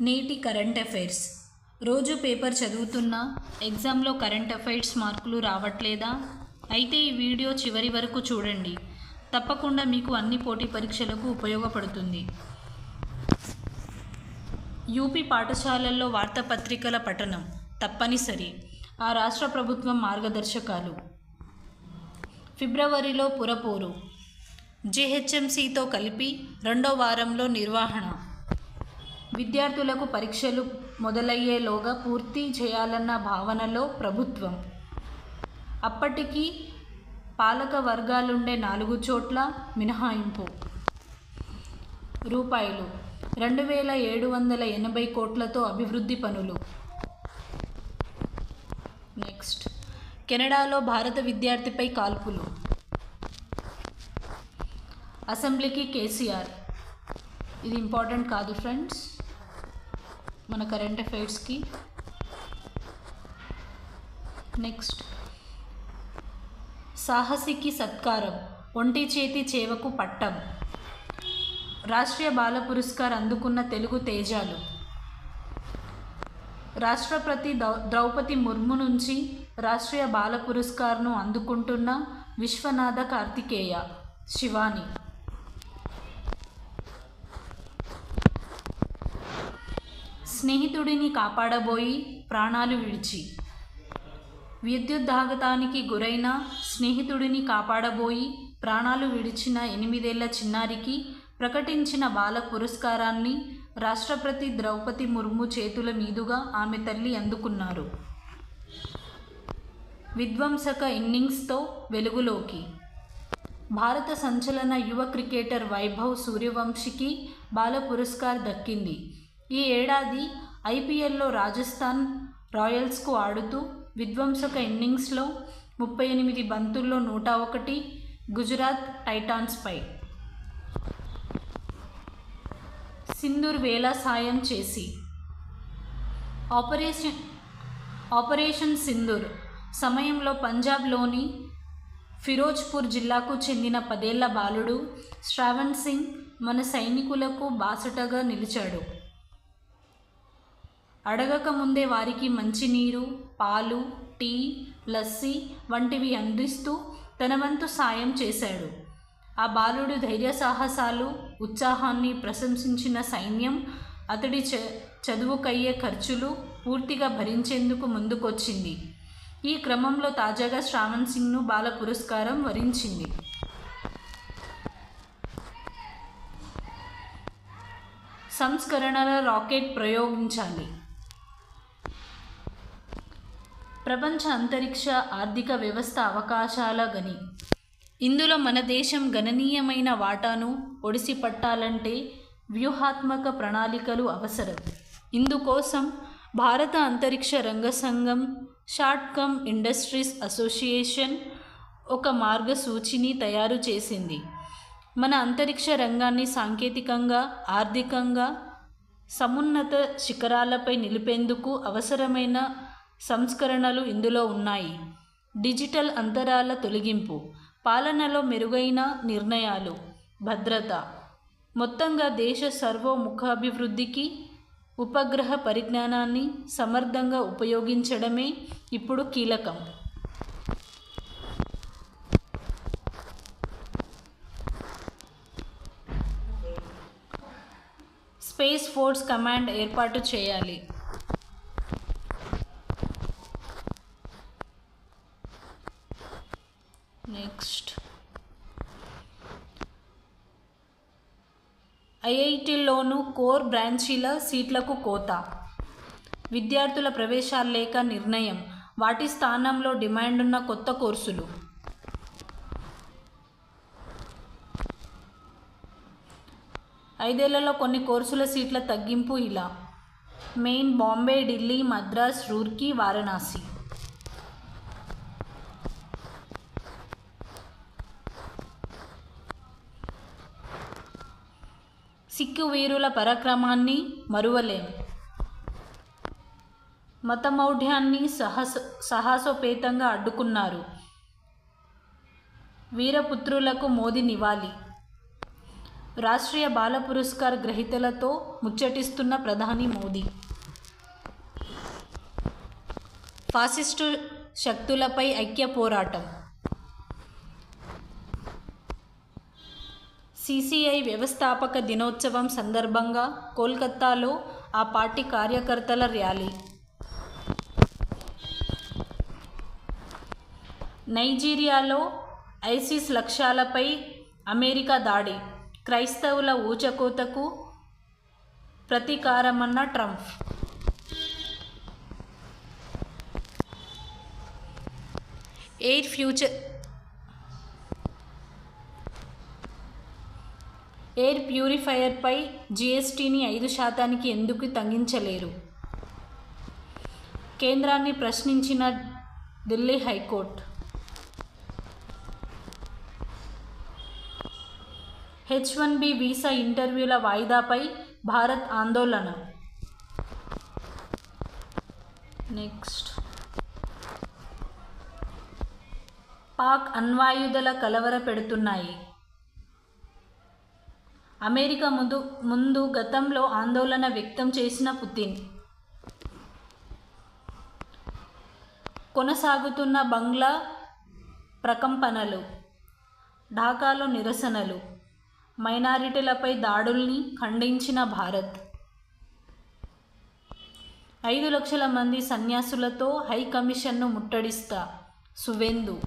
నేటి current affairs రోజు paper చదువుతున్నా ఎగ్జామ్లో కరెంట్ అఫైర్స్ మార్కులు రావట్లేదా? అయితే ఈ వీడియో చివరి వరకు చూడండి. తప్పకుండా మీకు అన్ని పోటీ పరీక్షలకు ఉపయోగపడుతుంది. యూపీ పాఠశాలల్లో వార్తాపత్రికల పఠనం తప్పనిసరి. ఆ రాష్ట్ర ప్రభుత్వం మార్గదర్శకాలు. ఫిబ్రవరిలో పురపోరు. జేహెచ్ఎంసీతో కలిపి రెండో వారంలో నిర్వహణ. విద్యార్థులకు పరీక్షలు మొదలయ్యేలోగా పూర్తి చేయాలన్న భావనలో ప్రభుత్వం. అప్పటికి పాలక వర్గాలుండే నాలుగు చోట్ల మినహాయింపు. రూపాయలు. రెండు వేల ఏడు వందల ఎనభై కోట్లతో అభివృద్ధి పనులు. నెక్స్ట్. కెనడాలో భారత విద్యార్థిపై కాల్పులు. అసెంబ్లీకి కేసీఆర్. ఇది ఇంపార్టెంట్ కాదు ఫ్రెండ్స్. మన కరెంట్ అఫైర్స్కి నెక్స్ట్ సాహసికి సత్కారం ఒంటి చేతి చేవకు పట్టం. రాష్ట్రీయ బాల పురస్కార్ అందుకున్న తెలుగు తేజాలు. రాష్ట్రపతి ద్రౌపది ముర్ము నుంచి రాష్ట్రీయ బాల పురస్కార్ను అందుకుంటున్న విశ్వనాథ కార్తికేయ శివాని. స్నేహితుడిని కాపాడబోయి ప్రాణాలు విడిచి విద్యుద్ఘాతానికి గురైన స్నేహితుడిని కాపాడబోయి ప్రాణాలు విడిచిన ఎనిమిదేళ్ళ చిన్నారికి ప్రకటించిన బాల పురస్కారాన్ని రాష్ట్రపతి ద్రౌపది ముర్ము చేతుల మీదుగా ఆమె తల్లి అందుకున్నారు. విధ్వంసక ఇన్నింగ్స్తో వెలుగులోకి. భారత సంచలన యువ క్రికెటర్ వైభవ్ సూర్యవంశికి బాల పురస్కార్ దక్కింది. ఈ ఏడాది ఐపీఎల్లో రాజస్థాన్ రాయల్స్కు ఆడుతూ విధ్వంసక ఇన్నింగ్స్లో ముప్పై ఎనిమిది బంతుల్లో నూట ఒకటి గుజరాత్ టైటాన్స్పై సింధూర్ వేల సాయం చేసి. ఆపరేషన్ ఆపరేషన్ సింధూర్ సమయంలో పంజాబ్లోని ఫిరోజ్పూర్ జిల్లాకు చెందిన పదేళ్ళ బాలుడు శ్రావణ్ సింగ్ మన సైనికులకు బాసటగా నిలిచాడు. అడగక ముందే వారికి మంచినీరు పాలు టీ లస్సీ వంటివి అందిస్తూ తన వంతు సాయం చేశాడు. ఆ బాలుడు ధైర్య సాహసాలు ఉత్సాహాన్ని ప్రశంసించిన సైన్యం అతడి చ చదువుకయ్యే ఖర్చులు పూర్తిగా భరించేందుకు ముందుకొచ్చింది. ఈ క్రమంలో తాజాగా శ్రావణ్ సింగ్ను బాల పురస్కారం వరించింది. సంస్కరణల రాకెట్ ప్రయోగించాలి. ప్రపంచ అంతరిక్ష ఆర్థిక వ్యవస్థ అవకాశాల గని. ఇందులో మన దేశం గణనీయమైన వాటాను ఒడిసి పట్టాలంటే వ్యూహాత్మక ప్రణాళికలు అవసరం. ఇందుకోసం భారత అంతరిక్ష రంగ సంఘం షార్ట్కమ్ ఇండస్ట్రీస్ అసోసియేషన్ ఒక మార్గసూచిని తయారు చేసింది. మన అంతరిక్ష రంగాన్ని సాంకేతికంగా ఆర్థికంగా సమున్నత శిఖరాలపై నిలిపేందుకు అవసరమైన సంస్కరణలు ఇందులో ఉన్నాయి. డిజిటల్ అంతరాల తొలగింపు పాలనలో మెరుగైన నిర్ణయాలు భద్రత. మొత్తంగా దేశ సర్వోముఖాభివృద్ధికి ఉపగ్రహ పరిజ్ఞానాన్ని సమర్థంగా ఉపయోగించడమే ఇప్పుడు కీలకం. స్పేస్ ఫోర్స్ కమాండ్ ఏర్పాటు చేయాలి నెక్స్ట్ ఐఐటీల్లోనూ కోర్ బ్రాంచీల సీట్లకు కోత. విద్యార్థుల ప్రవేశాలు లేక నిర్ణయం. వాటి స్థానంలో డిమాండ్ ఉన్న కొత్త కోర్సులు. ఐదేళ్ళలో కొన్ని కోర్సుల సీట్ల తగ్గింపు ఇలా. మెయిన్ బాంబే ఢిల్లీ మద్రాస్ రూర్కీ వారణాసి. సిక్కు వీరుల పరాక్రమాన్ని మరువలేము. మతమౌఢ్యాన్ని సహస సాహసోపేతంగా అడ్డుకున్నారు. వీరపుత్రులకు మోదీ నివాళి. రాష్ట్రీయ బాల పురస్కార్ గ్రహీతలతో ముచ్చటిస్తున్న ప్రధాని మోదీ. ఫాసిస్టు శక్తులపై ఐక్య పోరాటం. సిసిఐ వ్యవస్థాపక దినోత్సవం సందర్భంగా కోల్కత్తాలో ఆ పార్టీ కార్యకర్తల ర్యాలీ. నైజీరియాలో ఐసిస్ లక్ష్యాలపై అమెరికా దాడి. క్రైస్తవుల ఊచకోతకు ప్రతీకారమన్న ట్రంప్. ఎయిర్ ఫ్యూచర్ ఎయిర్ ప్యూరిఫైయర్పై జీఎస్టీని ఐదు శాతానికి ఎందుకు తగ్గించలేరు? కేంద్రాన్ని ప్రశ్నించిన Delhi high court. H one B visa ఇంటర్వ్యూల వాయిదాపై భారత్ ఆందోళన. నెక్స్ట్. పాక్ అణ్వాయుధల కలవర పెడుతున్నాయి. అమెరికా ముందు ముందు గతంలో ఆందోళన వ్యక్తం చేసిన పుతిన్. కొనసాగుతున్న బంగ్లా ప్రకంపనలు ఢాకాలో నిరసనలు మైనారిటీలపై దాడుల్ని ఖండించిన భారత్. ఐదు లక్షల మంది సన్యాసులతో హై కమిషన్ను ముట్టడిస్తా సువేందు.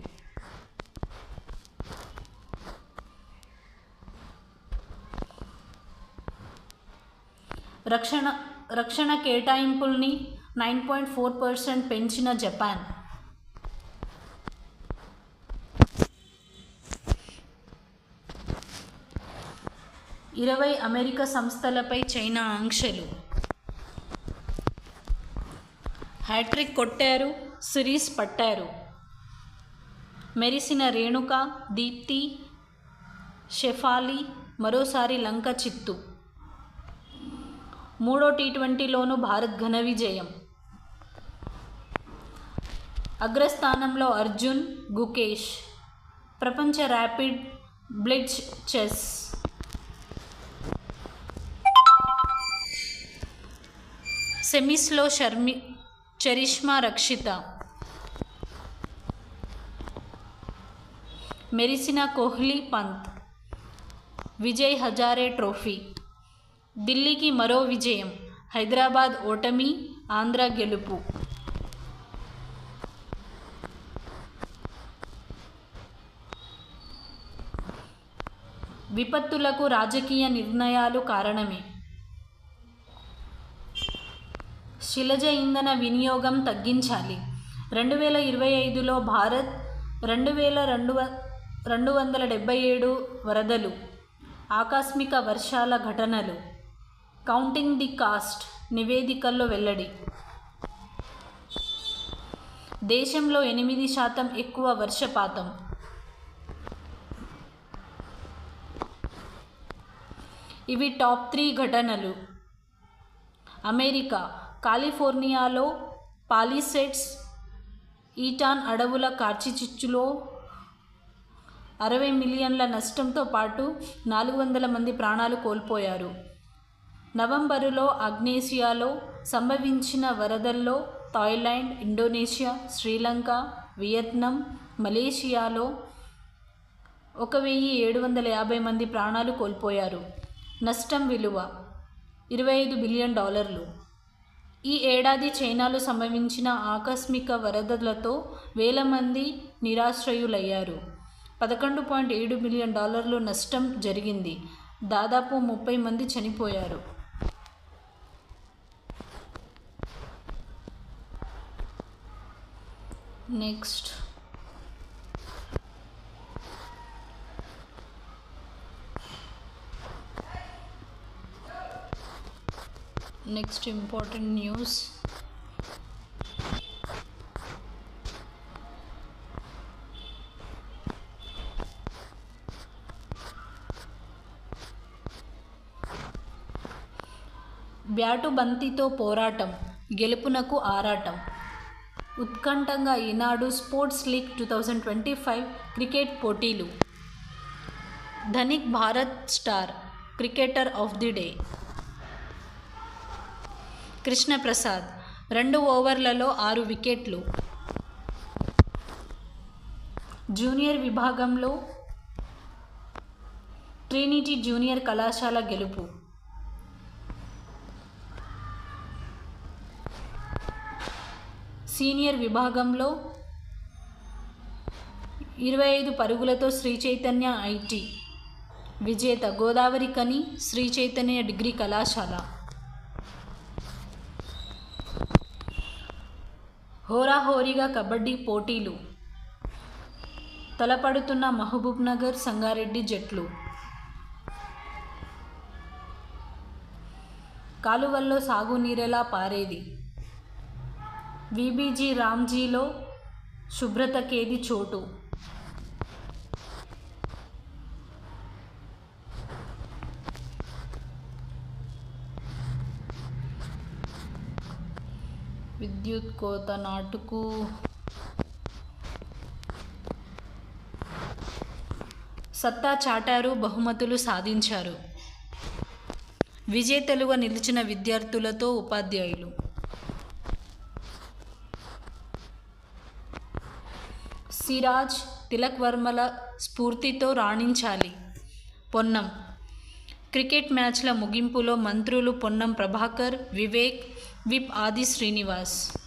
రక్షణ రక్షణ కేటాయింపుల్ని నైన్ పాయింట్ ఫోర్ పర్సెంట్ పెంచిన జపాన్. ఇరవై అమెరికా సంస్థలపై చైనా ఆంక్షలు. హ్యాట్రిక్ కొట్టారు సిరీస్ పట్టారు. మెరిసిన రేణుక దీప్తి షెఫాలి మరోసారి లంక చిత్తు. మూడో టీ ట్వంటీలోనూ భారత్ ఘన విజయం. అగ్రస్థానంలో అర్జున్ గుకేష్. ప్రపంచ ర్యాపిడ్ బ్లిడ్జ్ చెస్. సెమీస్లో షర్మి చరిష్మా రక్షిత. మెరిసిన కోహ్లీ పంత్. విజయ్ హజారే ట్రోఫీ. ఢిల్లీకి మరో విజయం. హైదరాబాద్ ఓటమి ఆంధ్ర గెలుపు. విపత్తులకు రాజకీయ నిర్ణయాలు కారణమే. శిలజ ఇంధన వినియోగం తగ్గించాలి. రెండు వేల ఇరవై ఐదులో భారత్ రెండు వేల రెండు వ రెండు వందల డెబ్బై ఏడు వరదలు ఆకస్మిక వర్షాల ఘటనలు. కౌంటింగ్ ది కాస్ట్ నివేదికల్లో వెల్లడి. దేశంలో ఎనిమిది శాతం ఎక్కువ వర్షపాతం. ఇవి టాప్ త్రీ ఘటనలు. అమెరికా కాలిఫోర్నియాలో పాలిసెట్స్ ఈటాన్ అడవుల కార్చిచిచ్చులో అరవై మిలియన్ల నష్టంతో పాటు నాలుగు వందల మంది ప్రాణాలు కోల్పోయారు. నవంబరులో ఆగ్నేసియాలో సంభవించిన వరదల్లో థాయిలాండ్ ఇండోనేషియా శ్రీలంక వియత్నాం మలేషియాలో ఒక వెయ్యి ఏడు వందల యాభై మంది ప్రాణాలు కోల్పోయారు. నష్టం విలువ ఇరవై ఐదు బిలియన్ డాలర్లు. ఈ ఏడాది చైనాలో సంభవించిన ఆకస్మిక వరదలతో వేల మంది నిరాశ్రయులయ్యారు. పదకొండు పాయింట్ ఏడు బిలియన్ డాలర్లు నష్టం జరిగింది. దాదాపు ముప్పై మంది చనిపోయారు. Next next important news bat బంతితో పోరాటం గెలుపునకు ఆరాటం. ఉత్కంఠంగా Eenadu sports league two thousand twenty five cricket పోటీలు. Dhanik Bharat star cricketer of the day. Krishnaprasad రెండు ఓవర్లలో ఆరు వికెట్లు. జూనియర్ విభాగంలో ట్రినిటీ జూనియర్ కళాశాల గెలుపు. సీనియర్ విభాగంలో ఇరవై ఐదు పరుగులతో శ్రీ చైతన్య ఐటీ విజేత గోదావరి కని శ్రీ చైతన్య డిగ్రీ కళాశాల. హోరాహోరీగా కబడ్డీ పోటీలు. తలపడుతున్న మహబూబ్ నగర్ సంగారెడ్డి జట్లు. కాలువల్లో సాగునీరెలా పారేది? విబీజీ రామ్జీలో శుభ్రతకేది చోటు? విద్యుత్ కోత నాటుకు. సత్తా చాటారు బహుమతులు సాధించారు. విజేతలుగా నిలిచిన విద్యార్థులతో ఉపాధ్యాయులు. సిరాజ్ తిలక్ వర్మల స్ఫూర్తితో రాణించాలి. పొన్నం. క్రికెట్ మ్యాచ్ల ముగింపులో మంత్రులు పొన్నం ప్రభాకర్ వివేక్ విప్ ఆది శ్రీనివాస్.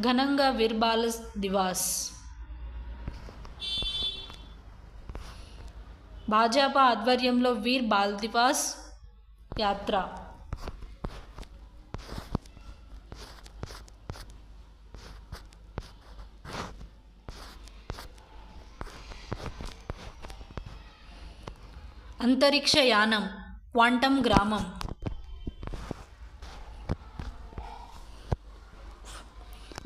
ఘనంగా వీర్బాల దివాస్. భాజపా ఆధ్వర్యంలో వీర్ బాల్ దివాస్ యాత్ర. అంతరిక్ష యానం క్వాంటం గ్రామం.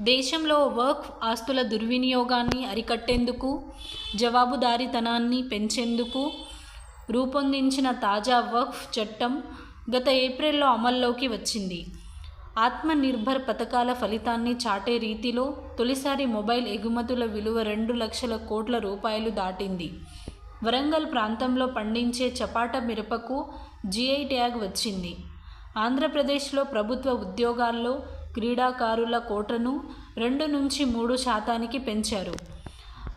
దేశంలో వర్క్ ఆస్తుల దుర్వినియోగాన్ని అరికట్టేందుకు జవాబుదారీతనాన్ని పెంచేందుకు రూపొందించిన తాజా వక్ఫ్ చట్టం గత ఏప్రిల్లో అమల్లోకి వచ్చింది. ఆత్మనిర్భర్ పథకాల ఫలితాన్ని చాటే రీతిలో తొలిసారి మొబైల్ ఎగుమతుల విలువ రెండు లక్షల కోట్ల రూపాయలు దాటింది. వరంగల్ ప్రాంతంలో పండించే చపాట మిరపకు జిఐ ట్యాగ్ వచ్చింది. ఆంధ్రప్రదేశ్లో ప్రభుత్వ ఉద్యోగాల్లో క్రీడాకారుల కోటను రెండు నుంచి మూడు శాతానికి పెంచారు.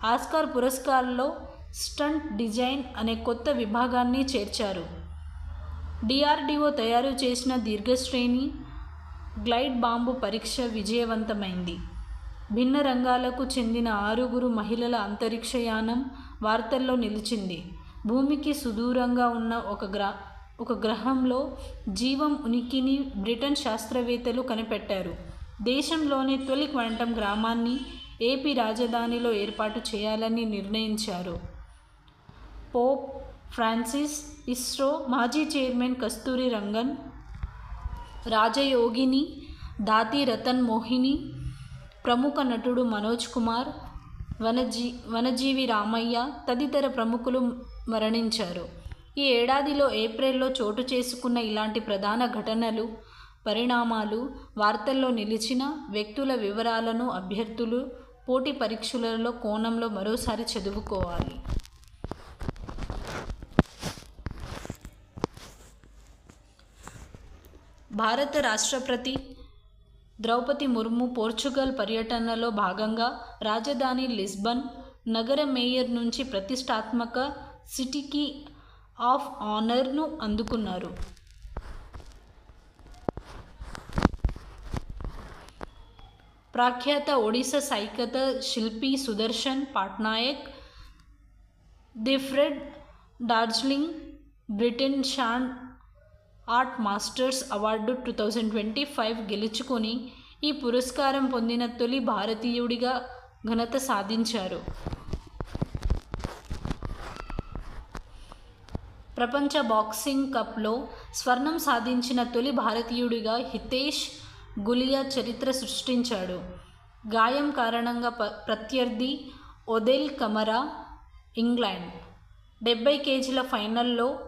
ఆస్కార్ పురస్కార్లో స్టంట్ డిజైన్ అనే కొత్త విభాగాన్ని చేర్చారు. డిఆర్డిఓ తయారు చేసిన దీర్ఘశ్రేణి గ్లైడ్ బాంబు పరీక్ష విజయవంతమైంది. భిన్న రంగాలకు చెందిన ఆరుగురు మహిళల అంతరిక్షయానం వార్తల్లో నిలిచింది. భూమికి సుదూరంగా ఉన్న ఒక గ్రా ఒక గ్రహంలో జీవం ఉనికిని బ్రిటన్ శాస్త్రవేత్తలు కనిపెట్టారు. దేశంలోని తొలి క్వాంటం గ్రామాన్ని ఏపీ రాజధానిలో ఏర్పాటు చేయాలని నిర్ణయించారు. పోప్ ఫ్రాన్సిస్ ఇస్రో మాజీ చైర్మన్ కస్తూరి రంగన్ రాజయోగిని దాతి రతన్ మోహిని ప్రముఖ నటుడు మనోజ్ కుమార్ వనజీ వనజీవి రామయ్య తదితర ప్రముఖులు మరణించారు. ఈ ఏడాదిలో ఏప్రిల్లో చోటు చేసుకున్న ఇలాంటి ప్రధాన ఘటనలు పరిణామాలు వార్తల్లో నిలిచిన వ్యక్తుల వివరాలను అభ్యర్థులు పోటీ పరీక్షలలో కోణంలో మరోసారి చదువుకోవాలి. భారత రాష్ట్రపతి ద్రౌపది ముర్ము పోర్చుగల్ పర్యటనలో భాగంగా రాజధాని లిస్బన్ నగర మేయర్ నుంచి ప్రతిష్టాత్మక సిటీకి ఆఫ్ ఆనర్ను అందుకున్నారు. ప్రఖ్యాత ఒడిశా సైకత శిల్పి Sudarshan Pattnaik దిఫ్రెడ్ Darjeeling Britain sand art masters award two thousand twenty five గెలుచుకొని ఈ పురస్కారం పొందిన తొలి భారతీయుడిగా ఘనత సాధించారు. ప్రపంచ బాక్సింగ్ కప్లో స్వర్ణం సాధించిన తొలి భారతీయుడిగా హితేష్ గులియా చరిత్ర సృష్టించాడు. గాయం కారణంగా ప ప్రత్యర్థి ఒదెల్ కమరా ఇంగ్లాండ్. డెబ్బై కేజీల ఫైనల్లో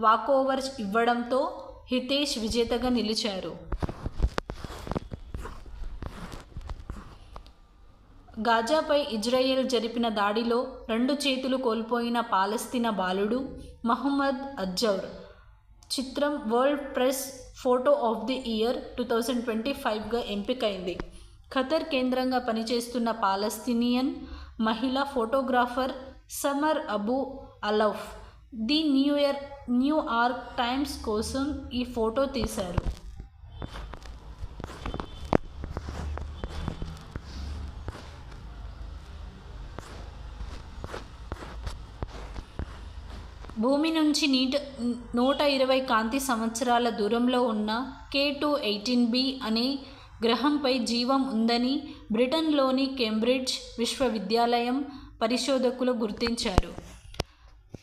వాకోవర్ ఇవ్వడంతో హితేష్ విజేతగా నిలిచారు. గాజాపై ఇజ్రాయెల్ జరిపిన దాడిలో రెండు చేతులు కోల్పోయిన పాలస్తీనా బాలుడు మహమ్మద్ అజ్జౌర్. చిత్రం world press photo of the year two thousand twenty ఫైవ్గా ఎంపికైంది. ఖతర్ కేంద్రంగా పనిచేస్తున్న పాలస్తీనియన్ మహిళా photographer Samar Abu Elouf the new year New York Times కోసం ఈ ఫోటో తీశారు. భూమి నుంచి నీట నూట ఇరవై కాంతి సంవత్సరాల దూరంలో ఉన్న కే టూ ఎయిటీన్ బి అనే గ్రహంపై జీవం ఉందని బ్రిటన్లోని కేంబ్రిడ్జ్ విశ్వవిద్యాలయం పరిశోధకులు గుర్తించారు.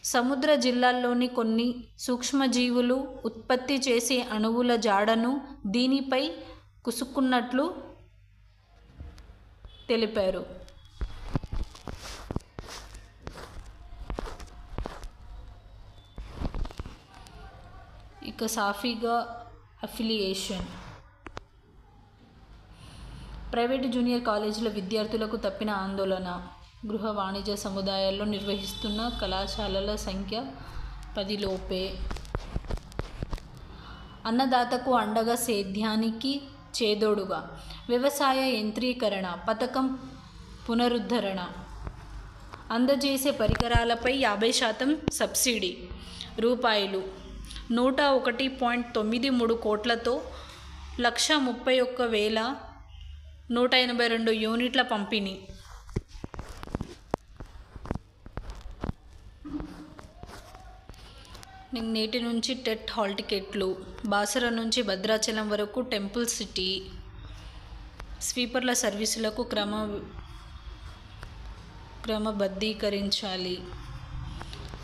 సముద్ర జిల్లాల్లోని కొన్ని సూక్ష్మజీవులు ఉత్పత్తి చేసే అణువుల జాడను దీనిపై కుసుక్కున్నట్లు తెలిపారు. ఇక సాఫీగా అఫిలియేషన్. ప్రైవేటు జూనియర్ కాలేజీల విద్యార్థులకు తప్పిన ఆందోళన. గృహ వాణిజ్య సముదాయాల్లో నిర్వహిస్తున్న కళాశాలల సంఖ్య పదిలోపే. అన్నదాతకు అండగా సేద్యానికి చేదోడుగా. వ్యవసాయ యంత్రీకరణ పథకం పునరుద్ధరణ. అందజేసే పరికరాలపై యాభై శాతం సబ్సిడీ. రూపాయలు. నూట ఒకటి పాయింట్ తొమ్మిది మూడు కోట్లతో లక్ష ముప్పై ఒక్క వేల నూట ఎనభై రెండు యూనిట్ల పంపిణీ. నేటి నుంచి టెట్ హాల్ టికెట్లు బాసర నుంచి భద్రాచలం వరకు టెంపుల్ సిటీ స్వీపర్ల సర్వీసులకు క్రమ క్రమబద్ధీకరించాలి.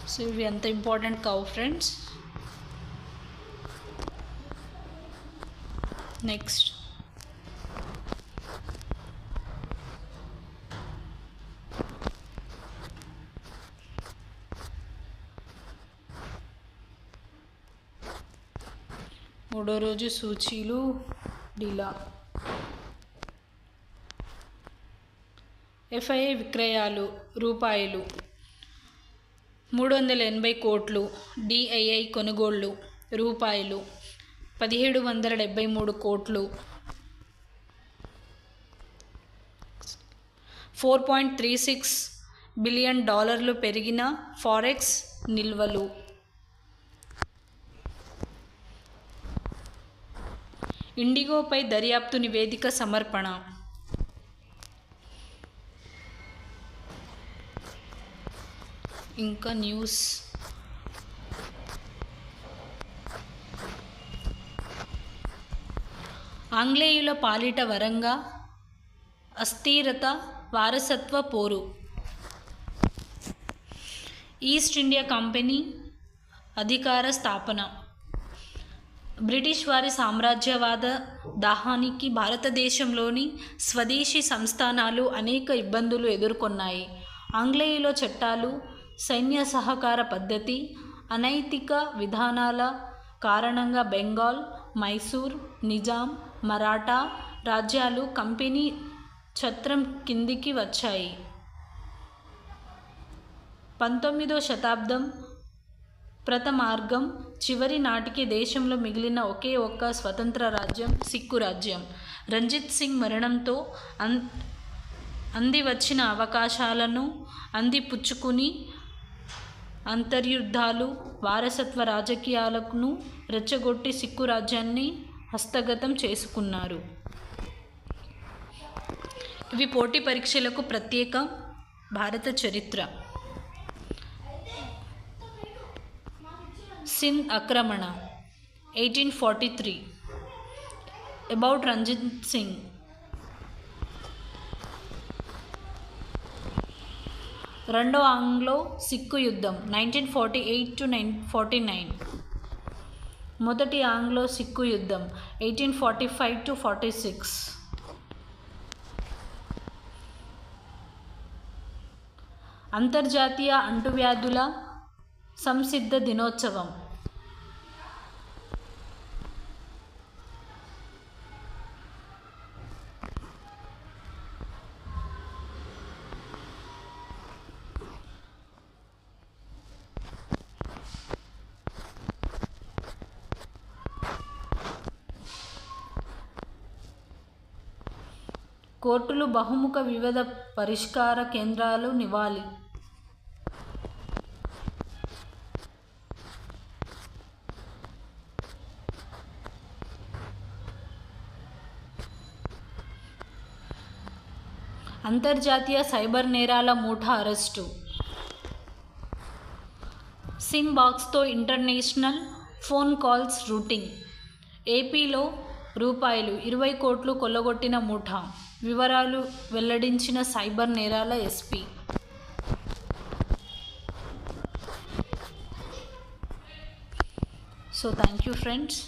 సో ఇవి ఎంత ఇంపార్టెంట్ కావు ఫ్రెండ్స్? నెక్స్ట్. మూడో రోజు సూచీలు డీలా. ఎఫ్ఐఏ విక్రయాలు రూపాయలు. మూడు వందల ఎనభై కోట్లు డిఐఐ కొనుగోళ్ళు రూపాయలు. పదిహేడు వందల డెబ్బై మూడు కోట్లు. Four point three six billion డాలర్లు పెరిగిన ఫారెక్స్ నిల్వలు. ఇండిగోపై దర్యాప్తు నివేదిక సమర్పణ. ఇంకా న్యూస్. ఆంగ్లేయుల పాలిట వరంగా అస్థిరత వారసత్వ పోరు. ఈస్ట్ ఇండియా కంపెనీ అధికార స్థాపన. బ్రిటిష్ వారి సామ్రాజ్యవాద దాహానికి భారతదేశంలోని స్వదేశీ సంస్థానాలు అనేక ఇబ్బందులు ఎదుర్కొన్నాయి. ఆంగ్లేయుల చట్టాలు సైన్య సహకార పద్ధతి అనైతిక విధానాల కారణంగా బెంగాల్ మైసూర్ నిజాం మరాఠా రాజ్యాలు కంపెనీ ఛత్రం కిందికి వచ్చాయి. పంతొమ్మిదో శతాబ్దం ప్రథమార్గం చివరి నాటికి దేశంలో మిగిలిన ఒకే ఒక్క స్వతంత్ర రాజ్యం సిక్కు రాజ్యం. రంజిత్ సింగ్ మరణంతో అన్ అంది వచ్చిన అవకాశాలను అందిపుచ్చుకుని అంతర్యుద్ధాలు వారసత్వ రాజకీయాలను రెచ్చగొట్టి సిక్కు రాజ్యాన్ని హస్తగతం చేసుకున్నారు. ఇవి పోటీ పరీక్షలకు ప్రత్యేక భారత చరిత్ర. సింధ్ ఆక్రమణ eighteen forty three. About Ranjit Singh రెండో ఆంగ్లో సిక్కు యుద్ధం nineteen forty eight to nine forty nine. మొదటి ఆంగ్లో సిక్కు యుద్ధం eighteen forty five to forty six. అంతర్జాతీయ అంటువ్యాధుల సంసిద్ధ దినోత్సవం. కోర్టులు బహుముఖ వివిధ పరిష్కార కేంద్రాలు నివాలి అంతర్జాతీయ సైబర్ నేరాల మూఠ అరెస్టు. సిమ్ బాక్స్తో ఇంటర్నేషనల్ ఫోన్ కాల్స్ రూటింగ్. ఏపీలో రూపాయలు ఇరవై కోట్లు కొల్లగొట్టిన ముఠా వివరాలు వెల్లడించిన సైబర్ నేరాల SP. So thank you friends.